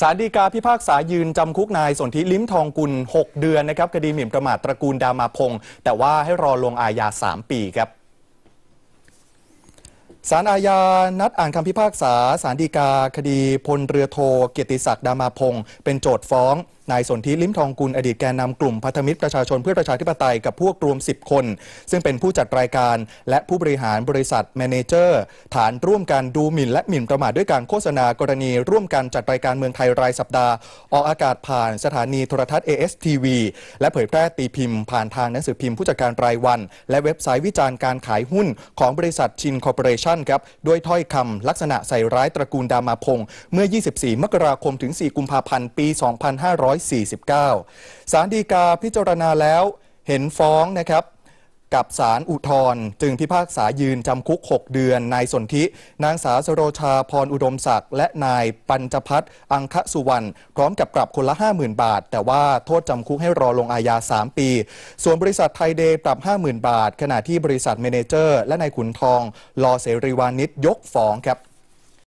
สารดีกาพิพากษายืนจำคุกนายสนธิลิ้มทองกุล 6 เดือนนะครับคดีหมิ่นประมาทตระกูลดามาพงศ์แต่ว่าให้รอลงอาญา 3 ปีครับสารอาญา นัดอ่านคำพิพากษาสารดีกา คดีพลเรือโทเกียรติศักดิ์ดามาพงศ์เป็นโจทย์ฟ้องนายสนธิลิ้มทองกุลอดีตแกนนำกลุ่มพันธมิตรประชาชนเพื่อประชาธิปไตยกับพวกรวม 10 คน ซึ่งเป็นผู้จัดรายการ และผู้บริหารบริษัทแมเนเจอร์ ฐานร่วมกันดูหมิ่นและหมิ่นประมาทด้วยการโฆษณากรณีร่วมกันจัดรายการเมืองไทยรายสัปดาห์ ออกอากาศผ่านสถานีโทรทัศน์ ASTV และเผยแพร่ตีพิมพ์ผ่านทางหนังสือพิมพ์ผู้จัดการรายวัน และเว็บไซต์วิจารณ์การขายหุ้นของบริษัทชินคอร์ปอเรชั่นครับด้วยถ้อยคำลักษณะใส่ร้ายตระกูลดามาพงศ์เมื่อ 24 มกราคมถึง 4 กุมภาพันธ์ ปี 2500 2549ศาลฎีกาพิจารณาแล้วเห็นฟ้องนะครับกับศาลอุทธรจึงพิพากษายืนจำคุก 6 เดือน นายสนธิ นางสาวสโรชาพรอุดมศักดิ์ และนายปัญจพัฒน์อังคสุวรรณ พร้อมกับปรับคนละ 50,000 บาท แต่ว่าโทษจำคุกให้รอลงอาญา 3 ปี ส่วนบริษัทไทยเดย์ปรับ 50,000 บาท ขณะที่บริษัทเมเนเจอร์ และนายขุนทอง รอเสรีวานิชยกฟ้องครับ